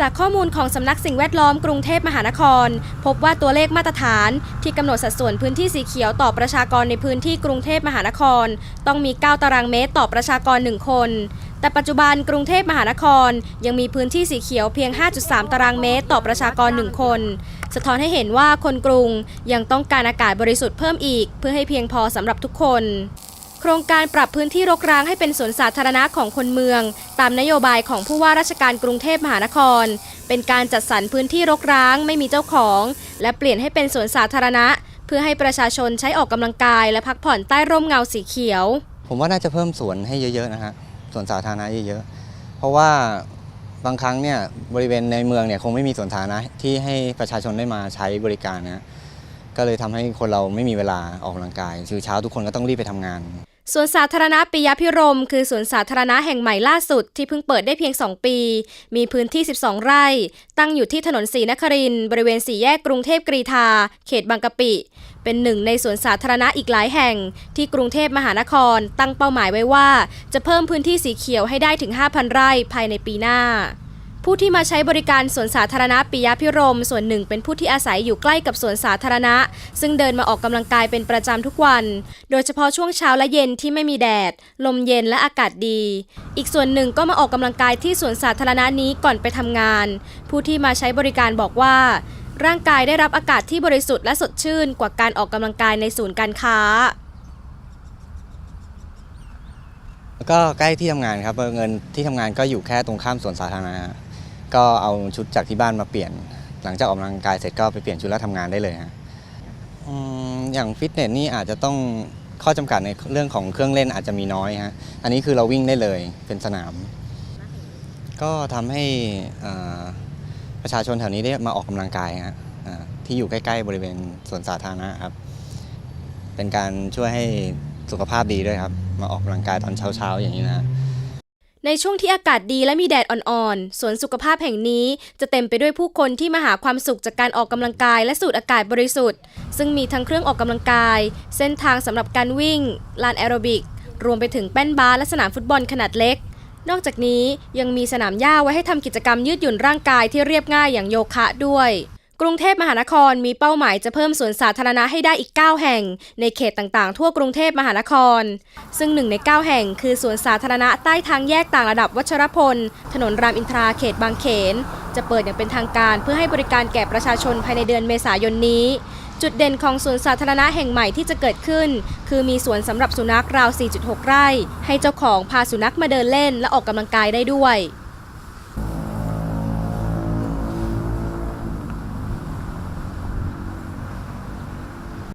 จากข้อมูลของสำนักสิ่งแวดล้อมกรุงเทพมหานคร พบว่าตัวเลขมาตรฐานที่กำหนดสัดส่วนพื้นที่สีเขียวต่อประชากรในพื้นที่กรุงเทพมหานคร ต้องมี 9 ตารางเมตรต่อประชากร 1 คน แต่ปัจจุบันกรุงเทพมหานคร ยังมีพื้นที่สีเขียวเพียง 5.3 ตารางเมตรต่อประชากร 1 คน สะท้อนให้เห็นว่าคนกรุงยังต้องการอากาศบริสุทธิ์เพิ่มอีก เพื่อให้เพียงพอสำหรับทุกคน โครงการปรับพื้นที่รกร้างให้เป็นสวนสาธารณะของคนเมือง ตามนโยบายของผู้ว่าราชการกรุงเทพมหานคร เป็นการจัดสรรพื้นที่รกร้างไม่มีเจ้าของ และเปลี่ยนให้เป็นสวนสาธารณะ เพื่อให้ประชาชนใช้ออกกำลังกาย และพักผ่อนใต้ร่มเงาสีเขียว ผมว่าน่าจะเพิ่มสวนให้เยอะๆนะฮะสวนสาธารณะเยอะๆเพราะว่าบางครั้งเนี่ยบริเวณในเมืองเนี่ยคงไม่มีสวนสาธารณะที่ให้ประชาชนได้มาใช้บริการนะก็เลยทำให้คนเราไม่มีเวลาออกกำลังกายคือเช้าทุกคนก็ต้องรีบไปทำงาน สวนสาธารณะปิยพิรม คือสวนสาธารณะแห่งใหม่ล่าสุดที่เพิ่งเปิดได้เพียง 2 ปี มีพื้นที่ 12 ไร่ ตั้งอยู่ที่ถนนศรีนครินบริเวณสี่แยกกรุงเทพกรีฑาเขตบางกะปิ เป็นหนึ่งในสวนสาธารณะอีกหลายแห่ง ที่กรุงเทพมหานคร ตั้งเป้าหมายไว้ว่า จะเพิ่มพื้นที่สีเขียวให้ได้ถึง 5,000 ไร่ภายในปีหน้า ผู้ที่มาใช้บริการสวนสาธารณะปิยพิรม ส่วนหนึ่งเป็นผู้ที่อาศัยอยู่ใกล้กับสวนสาธารณะ ซึ่งเดินมาออกกำลังกายเป็นประจำทุกวัน โดยเฉพาะช่วงเช้าและเย็นที่ไม่มีแดด ลมเย็นและอากาศดี อีกส่วนหนึ่งก็มาออกกำลังกายที่สวนสาธารณะนี้ก่อนไปทำงาน ผู้ที่มาใช้บริการบอกว่า ร่างกายได้รับอากาศที่บริสุทธิ์และสดชื่นกว่าการออกกำลังกายในศูนย์การค้าก็ใกล้ที่ทำงานครับเงินที่ทำงานก็อยู่แค่ตรงข้ามสวนสาธารณะ ก็เอาชุดจากที่บ้านมาเปลี่ยน หลังจากออกกำลังกายเสร็จก็ไปเปลี่ยนชุดแล้วทำงานได้เลยฮะอืมอย่างฟิตเนสนี่อาจจะต้องข้อจำกัดในเรื่องของเครื่องเล่นอาจจะมีน้อยฮะอันนี้คือเราวิ่งได้เลยเป็นสนาม ก็ทำให้อ่าประชาชนแถวนี้ได้มาออกกำลังกายฮะอ่าที่อยู่ใกล้ๆบริเวณสวนสาธารณะครับ เป็นการช่วยให้สุขภาพดีด้วยครับ มาออกกำลังกายตอนเช้าๆอย่างนี้นะ ในช่วงที่อากาศดีและมีแดดอ่อนๆ สวนสุขภาพแห่งนี้จะเต็มไปด้วยผู้คนที่มาหาความสุขจากการออกกำลังกายและสูดอากาศบริสุทธิ์ ซึ่งมีทั้งเครื่องออกกำลังกาย เส้นทางสำหรับการวิ่ง ลานแอโรบิก รวมไปถึงแป้นบาสและสนามฟุตบอลขนาดเล็ก นอกจากนี้ยังมีสนามหญ้าไว้ให้ทำกิจกรรมยืดหยุ่นร่างกายที่เรียบง่ายอย่างโยคะด้วย กรุงเทพมหานครมีเป้าหมายจะเพิ่มสวนสาธารณะให้ได้อีก 9 แห่ง ในเขตต่างๆ ทั่วกรุงเทพมหานคร ซึ่งหนึ่งใน 9 แห่งคือสวนสาธารณะใต้ทางแยกต่างระดับวัชรพล ถนนรามอินทราเขตบางเขน จะเปิดอย่างเป็นทางการเพื่อให้บริการแก่ประชาชนภายในเดือนเมษายนนี้จุดเด่นของสวนสาธารณะแห่งใหม่ที่จะเกิดขึ้น คือมีสวนสำหรับสุนัขราว 4.6 ไร่ ให้เจ้าของพาสุนัขมาเดินเล่นและออกกำลังกายได้ด้วย